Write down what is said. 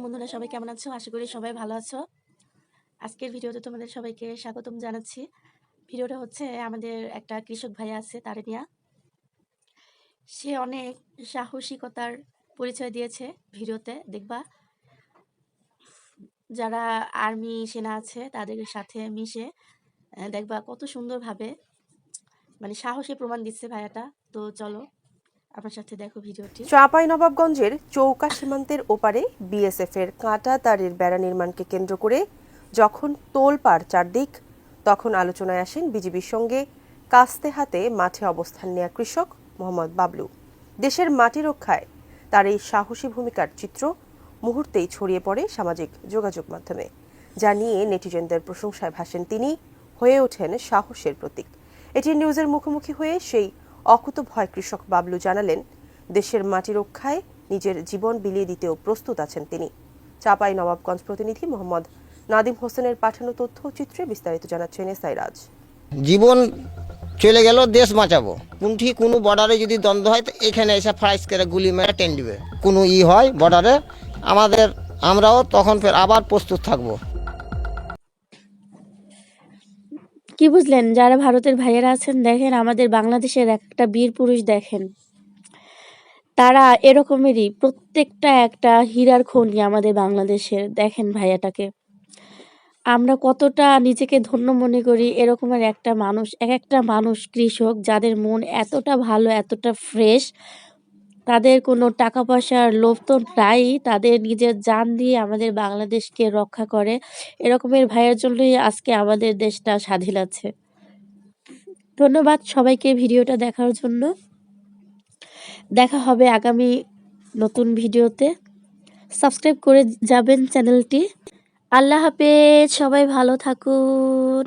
বন্ধুরা, সবাই কেমন আছো? আশা করি সবাই ভালো আছো। আজকের ভিডিওতে তোমাদের সবাইকে স্বাগতম জানাচ্ছি। ভিডিওটা হচ্ছে আমাদের একটা কৃষক ভাই আছে তার নিয়া সে অনেক সাহসিকতার পরিচয় দিয়েছে ভিডিওতে, দেখবা। যারা আর্মি সেনা আছে, তাদের সাথে মিশে দেখবা কত সুন্দরভাবে মানে সাহসী প্রমাণ দিচ্ছে ভাইয়াটা। তো চলো দেখো ভিডিওটি। চাঁপাইনবাবগঞ্জের চৌকা সীমান্তের ওপারে বিএসএফ এর কাঁটা তারের বেড়া নির্মাণকে কেন্দ্র করে যখন তোলপাড় চারদিক, তখন আলোচনায় আসেন বিজিবির সঙ্গে কাস্তে হাতে মাঠে অবস্থান নেয়া কৃষক মোহাম্মদ বাবলু। দেশের মাটি রক্ষায় তার এই সাহসী ভূমিকার চিত্র মুহূর্তেই ছড়িয়ে পড়ে সামাজিক যোগাযোগ মাধ্যমে। যা নিয়ে নেটিজেনদের প্রশংসায় ভাসেন তিনি, হয়ে ওঠেন সাহসের প্রতীক। এটি নিউজের মুখোমুখি হয়ে সেই অকুত ভয় কৃষক বাবলু জানালেন, দেশের মাটি রক্ষায় নিজের জীবন বিলিয়ে দিতেও প্রস্তুত আছেন তিনি। চাপাই নবাবগঞ্জ প্রতিনিধি মোহাম্মদ নাদিম হোসেনের পাঠানো তথ্য চিত্রে বিস্তারিত জানাচ্ছেন এসআই রাজ। জীবন চলে গেল, দেশ বাঁচাবো। কোনটি কোনো বর্ডারে যদি দ্বন্দ্ব হয়, তো এখানে এসে ফ্রাইস করে গুলি মেরে টেন দিবে। কোনো ই হয় বর্ডারে আমাদের, আমরাও তখন ফের আবার প্রস্তুত থাকব। কি বুঝলেন? যারা ভারতের ভাইয়েরা আছেন, দেখেন আমাদের বাংলাদেশের একটা বীর পুরুষ দেখেন। তারা এরকমেরই প্রত্যেকটা একটা হীরার খনি আমাদের বাংলাদেশের, দেখেন ভাইয়াটাকে। আমরা কতটা নিজেকে ধন্য মনে করি, এরকমের একটা মানুষ, এক একটা মানুষ কৃষক, যাদের মন এতটা ভালো, এতটা ফ্রেশ তাদের কোনো টাকা পয়সার লোভ তো নাই, তাদের নিজের জান দিয়ে আমাদের বাংলাদেশকে রক্ষা করে। এরকমের ভাইয়ের জন্যই আজকে আমাদের দেশটা স্বাধীন আছে। ধন্যবাদ সবাইকে ভিডিওটা দেখার জন্য। দেখা হবে আগামী নতুন ভিডিওতে। সাবস্ক্রাইব করে যাবেন চ্যানেলটি। আল্লাহ হাফেজ, সবাই ভালো থাকুন।